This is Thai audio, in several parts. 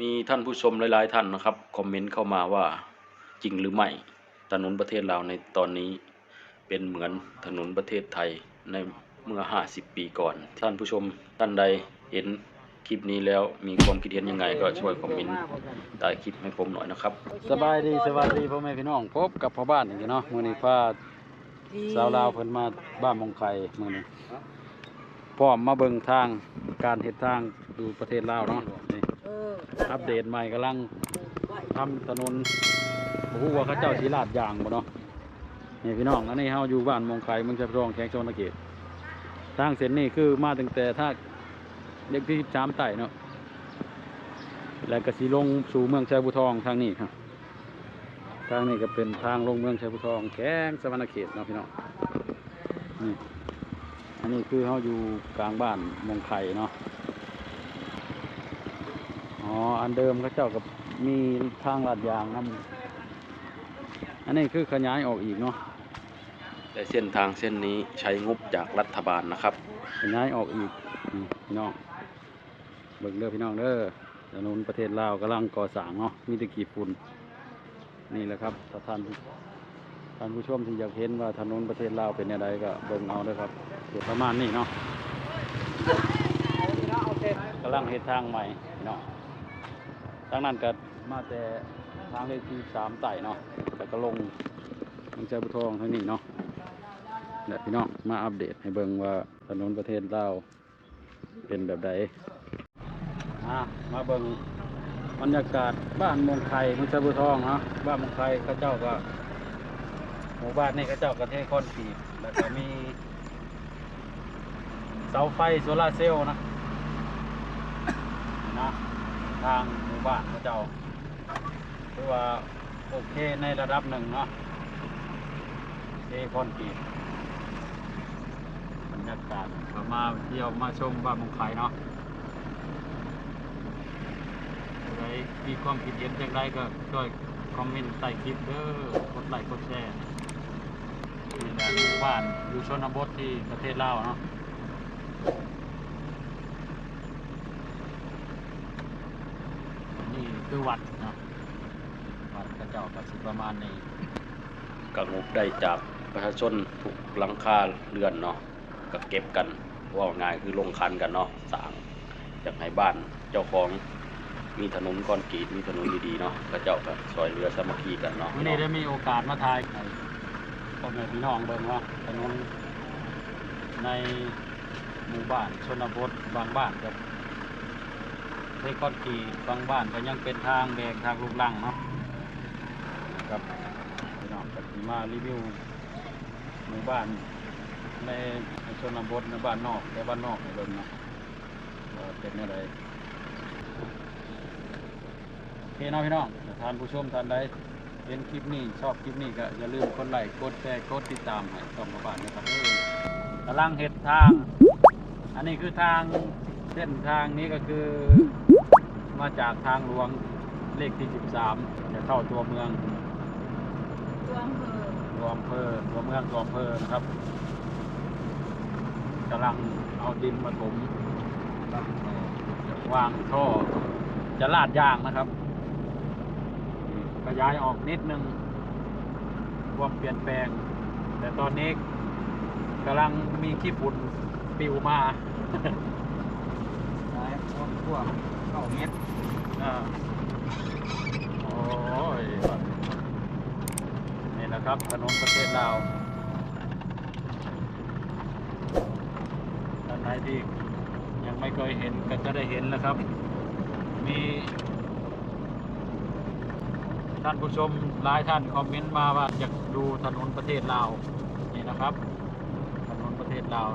มีท่านผู้ชมหลาย ๆ ท่านนะครับคอมเมนต์เข้ามาว่าจริงหรือไม่ถนนประเทศลาวในตอนนี้เป็นเหมือนถนนประเทศไทยในเมื่อ 50 ปีก่อน ท่านผู้ชมท่านใดเห็นคลิปนี้แล้วมีความคิดเห็นยังไงก็ช่วยคอมเมนต์ใต้คลิปให้ผมหน่อยนะครับ สบายดีสบายดีพ่อแม่พี่น้องพบกับพ่อบ้านอีกเนาะมื้อนี้พาสาวลาวเพิ่นมาบ้านมงไคมื้อนี้พร้อมมาเบิ่งทางการเฮ็ดทางดูประเทศลาวเนาะ อัปเดตใหม่กำลังทำถนนบ่ฮู้ว่าเขาเจ้าสิลาดยางบ่เนาะนี่พี่น้องอันนี้เฮาอยู่บ้านมงไคเมืองชัยพรองแขวงชนตะเขตทางเส้นนี้คือมาตั้งแต่ท่าเด็กที่13ไต่เนาะแล้วก็สิลงสู่เมืองชัยบุทองทางนี้ครับทางนี้ก็เป็นทางลงเมืองชัยพุทองแข้งสวรรณเขตเนาะพี่น้องนี่อันนี้คือเขาอยู่กลางบ้านมงไข่เนาะ อ๋อ อันเดิมเขาเจ้ากับมีทางลาดยางนํอันนี้คือขยายออกอีกเนาะแต่เส้นทางเส้นนี้ใช้งบจากรัฐบาลนะครับ ขยายออกอีกนี่พี่น้อง เบิ่งเด้อพี่น้องเด้อถนนประเทศลาวกำลังก่อสร้างเนาะ มีแตะกี้ฝุ่นนี่แหละครับถ้าท่านท่านผู้ชมที่อยากเห็นว่าถนนประเทศลาวเป็นยังไงก็เบิ่งเอาเด้อครับเดี๋ยวประมาณนี้เนาะกำลังเฮ็ดทางใหม่เนาะ ทางนั้นก็มาแต่ทางเลขที่สามไต่เนาะแต่ก็ลงทางเจ้าบุทองทางนี้เนาะเดี๋ยวพี่น้องมาอัปเดตให้เบิ่งว่าถนนประเทศลาเป็นแบบใดมาเบิ่งบรรยากาศบ้านเมองไข่เมืองชะบุทองเนาะบ้านเมองไข่เข้าเจ้าก็หมู่บ้านนี่ข้าเจ้าก็เทคอนกรีตแล้วก็มี เสาไฟโซลาเซลล์นะนะ ทางหมู่บ้านเข้าเจ้าคือว่าโอเคในระดับหนึ่งเนาะเทคอนกรีตบรรยากาศก็มาเที่ยวมาชมบ้านมงไข่เนาะใครมีความคิดเห็นอย่างไรก็ช่วยคอมเมนต์ใต้คลิปเด้อกดไลค์กดแชร์นี่แหละหมู่บ้านอยู่ชนบทที่ประเทศลาวเนาะนี่ คือวัดเนาะวัดพระเจ้ากับสิประมาณนี้กับงบได้จากประชาชนทุกหลังคาเรือนเนาะก็เก็บกันว่าง่ายคือลงคันกันเนาะสร้างอยากให้บ้านเจ้าของมีถนนคอนกรีตมีถนนดีๆเนาะก็เจ้าก็ซอยเรือสามัคคีกันเนาะวันนี้ได้มีโอกาสมาถ่ายให้พ่อแม่พี่น้องเบิ่งว่าถนนในหมู่บ้านชนบทบางบ้านกับ เทคอนกรีตบางบ้านก็ยังเป็นทางแดงทางลูกลังเนาะครับพี่น้องก็สิมารีวิวหมู่บ้านในชนบทในบ้านนอกแต่บ้านนอกให้เบิ่งเนาะว่าเป็นอะไรโอเคเนาะพี่น้องท่านผู้ชมท่านใดเห็นคลิปนี้ชอบคลิปนี้ก็อย่าลืมกดไลค์กดแชร์กดติดตามให้ช่องกระบาดนะครับเออกำลังเห็ดทาง อันนี้คือทางเส้นทางนี้ก็คือ มาจากทางหลวงเลขที่ 13 จะเข้าตัวเมือง ตัวอำเภอตัวอำเภอตัวเมืองตัวอำเภอนะครับกำลังเอาดินมาถมวางท่อจะลาดยางนะครับขยายออกนิดนึงความเปลี่ยนแปลง แต่ตอนนี้กำลังมีขี้ฝุ่นปิวมาสายพวกพวกเก้าเมตรอ่าโอ้ยนี่นะครับถนนประเทศลาวท่านไหนที่ยังไม่เคยเห็นก็จะได้เห็นแล้วครับ มีท่านผู้ชมหลายท่านคอมเมนต์มาว่าอยากดูถนนประเทศลาวนี่นะครับ ถนนประเทศลาว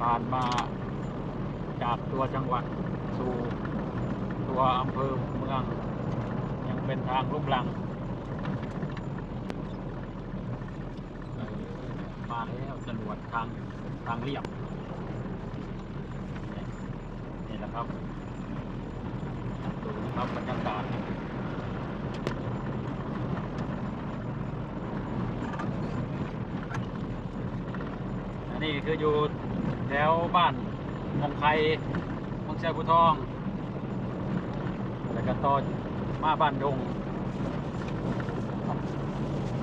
ผ่านมา จากตัวจังหวัดสู่ตัวอำเภอเมือง ยังเป็นทางลูกลัง มาแล้วจรวดทางทางเรียบ นี่แหละครับดูนะครับบรรยากาศอันนี้คืออยู่แถวบ้าน มงไคมงแช่กุทองแต่อมาบ้านดง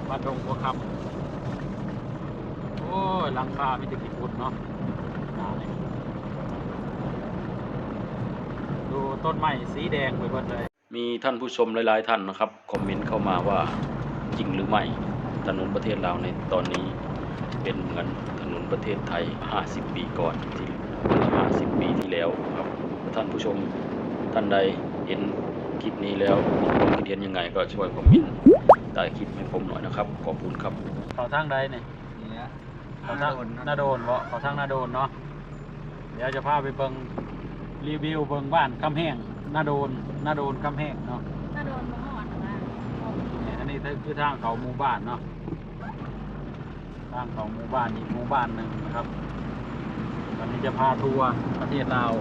บ้านดงหัวคำโอ้ยหลังคามีแต่กี่ฟุตเนาะดูต้นไม้สีแดงไปหมดเลย มีท่านผู้ชมหลาย ๆ ท่านนะครับ คอมเมนต์เข้ามาว่าจริงหรือไม่ถนนประเทศลาวในตอนนี้เป็นเหมือนถนนประเทศไทย 50 ปีก่อนที่ เมื่อ50 ปีที่แล้วครับ ท่านผู้ชมท่านใดเห็นคลิปนี้แล้วมีความคิดเห็นยังไงก็ช่วยคอมเมนต์ใต้คลิปให้ผมหน่อยนะครับ ขอบคุณครับเขาทางใดเนี่ยเนี่ยเขาทางนาโดนบ่เขาทางนาโดนเนาะเดี๋ยวจะพาไปเบิ่งรีวิวเบิ่งบ้านคำแห้งนาโดนนาโดนคำแห้งเนาะถ้าโดนมะฮอดนะเนี่ยอันนี้คือทางเขาหมู่บ้านเนาะทางเขาหมู่บ้านอีกหมู่บ้านหนึ่งนะครับ วันนี้จะพาทัวร์ประเทศลาว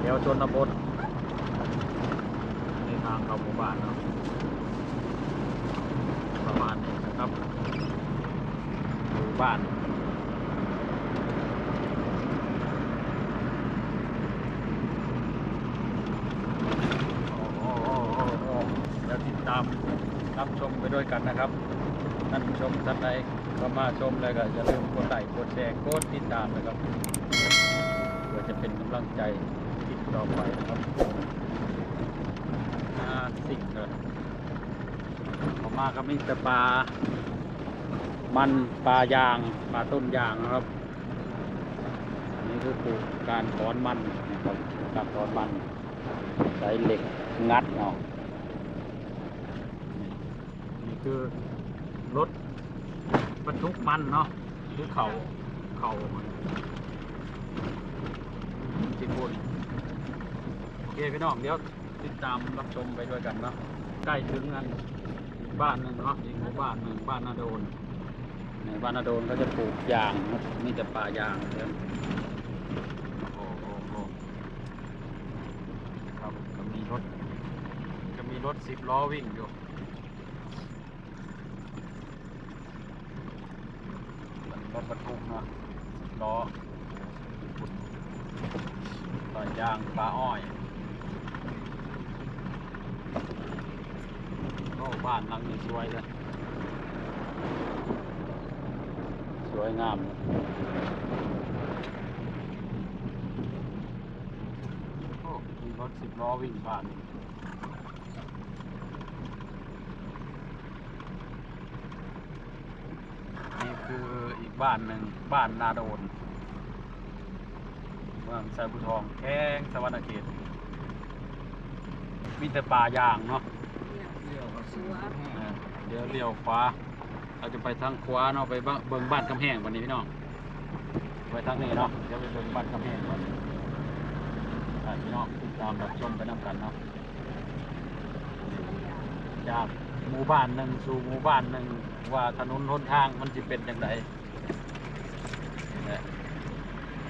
แถวชนบทในทางเขาหมู่บ้านเนาะประมาณนี้นะครับหมู่บ้านโอ้โหโอ้โหโอ้โหเดี๋ยวติดตามรับชมไปด้วยกันนะครับ ท่านผู้ชมท่านใดก็มาชมเลยก็อย่าลืมกดไลค์กดแชร์กดติดตามนะครับเพื่อจะเป็นกำลังใจติดต่อไปนะครับอ่าสิ่งเลยออกมาก็มีแต่ปลา มันปลายางปลาต้นยางนะครับอันนี้คือปลูกการถอนมันนะครับการถอนมันใช้เหล็กงัดเอานี่นี่คือ รถบรรทุกมันเนาะหรือเขาเขาที่พูดโอเคพี่น้องเดี๋ยวติดตามรับชมไปด้วยกันเนาะใกล้ถึงอันบ้านหนึ่งเนาะอีกหมู่บ้านหนึ่งบ้านนาโดนในบ้านนาโดนก็จะปลูกยางครับมีแต่ป่ายางเยอะโอ้โหโอ้โหครับก็มีรถ จะมีรถสิบล้อวิ่งอยู่เป็น รถบรรทุกนะสิบล้อต่อยางปลาอ้อยโอ้บ้านหลังนี้สวยเลยสวยงามเลยโอ้มีรถสิบล้อวิ่งผ่าน นี่ คืออีกบ้านหนึ่งบ้านนาโดนเมืองไซบุทองแข้งสวรรณเขตมีแต่ป่ายางเนาะเลี้ยวก็สวยเออเดี๋ยวเลี้ยวขวาเราจะไปทางขวาเนาะไปบ้านเบิ่งบ้านกำแพงวันนี้พี่น้องไปทางนี้เนาะเดี๋ยวไปเบิ่งบ้านกำแพงก่อนอะพี่น้องติดตามรับชมไปน้ำกันเนาะจาก หมู่บ้านหนึ่งสู่หมู่บ้านหนึ่งว่าถนนหนทางมันจะเป็นอย่างไรนี่แหละ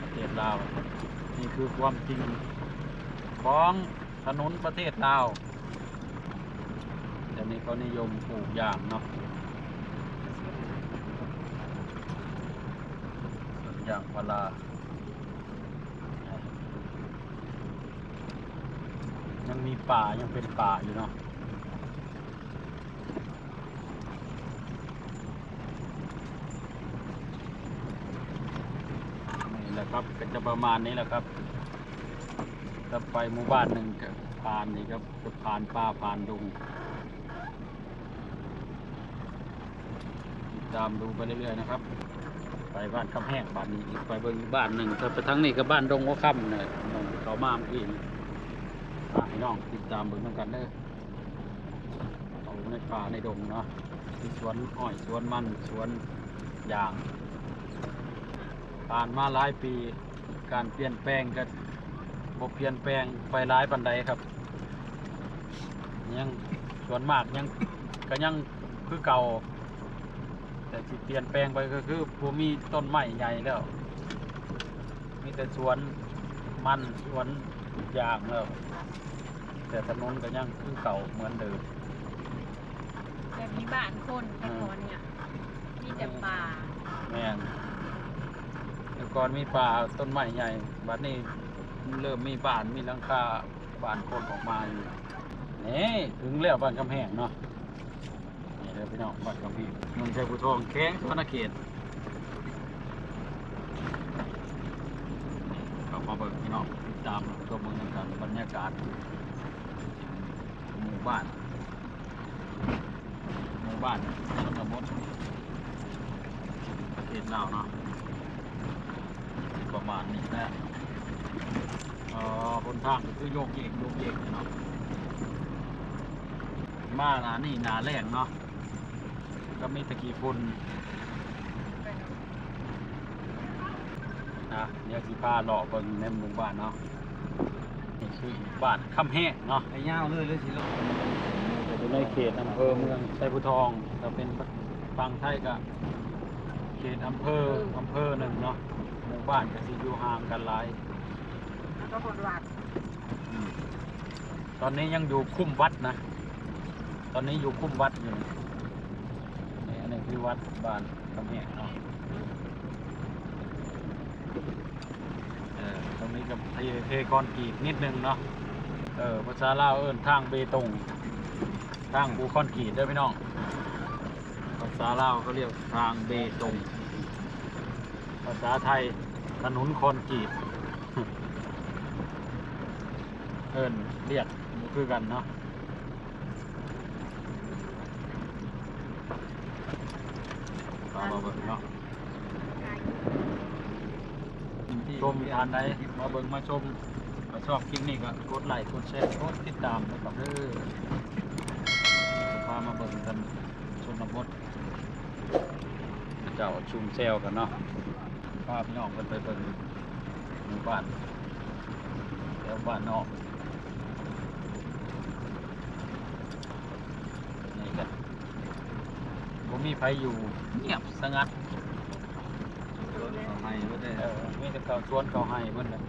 ประเทศลาวนี่คือความจริงของถนนประเทศลาวเดี๋ยวนี้เขานิยมปลูกยางเนาะสวนยางพารายังมีป่ายังเป็นป่าอยู่เนาะนี่ แหละครับก็จะประมาณนี้แหละครับถ้าไปหมู่บ้านหนึ่งก็ผ่านนี่ครับจะผ่านป่าผ่านดงติดตามดูไปเรื่อยๆนะครับ ไปบ้านคำแห้งบ้านนี้อีกไปเบิ่งบ้านหนึ่งถ้าไปทั้งนี้ก็บ้านดงหัวค่ำเนี่ยน้องเขามาเมื่อกี้นี่อะพี่น้องติดตามเบิ่งนกันเด้อเอาในป่าในดงเนาะสวนอ้อยสวนมันสวนยาง ผ่านมาหลายปี การเปลี่ยนแปลงก็บ่เปลี่ยนแปลงไปหลายปันใดครับ ยังส่วนมากยังก็ยังคือเก่า แต่ที่เปลี่ยนแปลงไปก็คือภูมีต้นไม้ใหญ่แล้ว มีแต่สวนมันสวนยางแล้วแต่ถนนก็ยังคือเก่าเหมือนเดิมแบบมีบ้านคนแต่ก่อนเนี่ยมีแต่ป่าแม่น แต่ก่อนมีป่าต้นไม้ใหญ่บัดนี้เริ่มมีบ้านมีหลังคาบ้านคนออกมาอยู่นี่ถึงแล้วบ้านกำแพงเนาะนี่เด้อพี่น้องบ้านกำแพงเมืองชัยภูทองแข้งสวรรณเขตเข้ามาเบิ่งพี่น้องตามตัวเมืองนำกันบรรยากาศหมู่บ้านหมู่บ้านชนบทประเทศลาวเนาะ ประมาณนี้แหละเอ่อคนทางก็คือโยกเยกโยกเยกเนาะมาหนานี่หนาแรงเนาะก็มีตะกี้ฝุ่นนะเดี๋ยวสิพาเลาะเบิ่งในหมู่บ้านเนาะนี่คือบ้านคำแห้งเนาะไอ้ย่าวเลยเลยสิลูกอยู่ในเขตอำเภอเมืองไชยภูทองถ้าเป็นฝั่งไทยก็เขตอำเภออำเภอหนึ่งเนาะหมู่ บ้านก็สิอยู่ห่างกันหลาย แล้วก็คนวัดอืมตอนนี้ยังอยู่คุ้มวัดนะ ตอนนี้อยู่คุ้มวัดอยู่นี่อันนี้คือวัดบ้านกำแหงเนาะเออตรงนี้กับเทเทคอนกรีตนิดนึงเนาะ เออภาษาลาวเอิ้นทางเบตง ทางบูคอนกรีตเด้อพี่น้อง ภาษาลาวเขาเรียกทางเบตง ภาษาไทย ถนนคอนกรีตเอินเรียกคือกันเนาะตามมาเบิ่งเนาะชมทานใดมาเบิ่งมาชมมาชอบคลิปนี้ก็กดไลค์กดแชร์กดติดตามนะครับเด้อพามาเบิ่งกันชนบทเจ้าชุมแซวกันเนาะาพี่น้องกันไปเบิ่งหมู่บ้านแถวบ้านนอกนี่กันผมมีไฟอยู่เงียบสงัดเอาให้ก็ได้เออมีแต่เขาชวนเขาให้เพิ่นน่ะ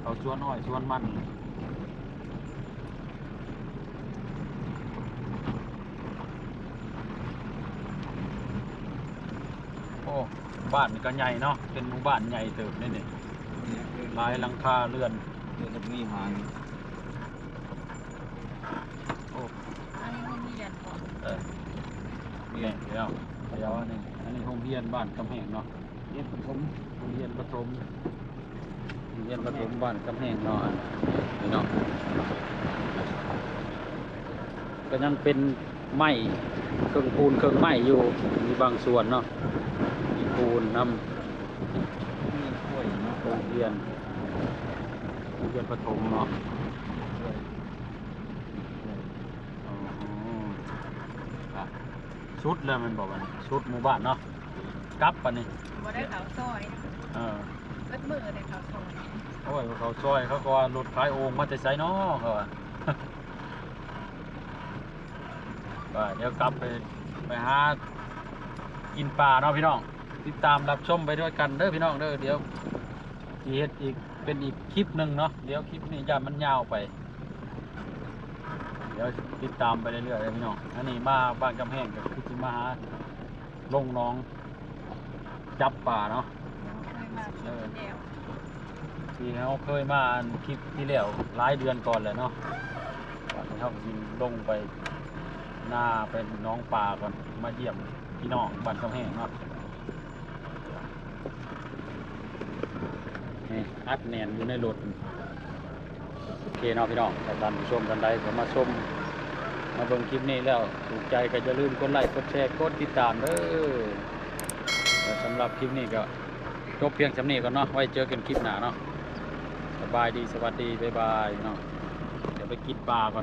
เขาชวนน้อยชวนมัน โอ้ บ้านก็ใหญ่เนาะเป็นหมู่บ้านใหญ่เติบนี่นี่หลายหลังคาเรือนเดี๋ยวจะมีหางโอ้อันนี้เขามีเรียนก่อนเออนี่เดี๋ยวเดี๋ยวอันนี้อันนี้โรงเรียนบ้านกำแพงเนาะเรียนผมโรงเรียนประถมโรงเรียนประถมบ้านกำแพงเนาะนี่เนาะก็ยังเป็นไม้เครื่องปูนเครื่องไม้อยู่มีบางส่วนเนาะมี ปูนนำมีกล้วยเนาะโรงเรียนโรงเรียนประถมเนาะกล้วยอ๋ออะชุดเลยมันบอกว่าชุดหมู่บ้านเนาะกลับปะนี่บ่ได้เขาซอยเออเบิดมือได้เขาซอยโอ้ยเขาซอยเขาก็ว่ารถขายโอ่งมาแต่ไสเนาะเขาว่าว่าเดี๋ยวกลับไปไปหากินปลาเนาะพี่น้อง ติดตามรับชมไปด้วยกันเด้อพี่น้องเด้อเดี๋ยวเฮ็ดอีกเป็นอีกคลิปหนึ่งเนาะเดี๋ยวคลิปนี้จะมันยาวไป เดี๋ยวติดตามไปเรื่อยๆเลยพี่น้องอันนี้มาบ้านกำแพงก็คือสิมาหาลงน้อง จับป่าเนาะเคยมาเที่เขาเคยมาคลิปที่แล้วหลายเดือนก่อนเลยเนาะวันนี้เขาก็สิลงไปหน้าเป็นน้องป่าก่อนมาเยี่ยมพี่น้องบ้านกำแพงเนาะ นี่อัดแนนอยู่ในรถโอเคเนาะพี่น้องถ้าท่านผู้ชมท่านใดก็มาชมมาเบิ่งคลิปนี้แล้วถูกใจก็อย่าลืมกดไลค์กดแชร์กดติดตามเด้อแต่สำหรับคลิปนี้ก็จบเพียงสำนี้ก่อนเนาะไว้เจอกันคลิปหน้าเนาะสบายดีสวัสดีบ๊ายบายเนาะเดี๋ยวไปกินปลาก่อน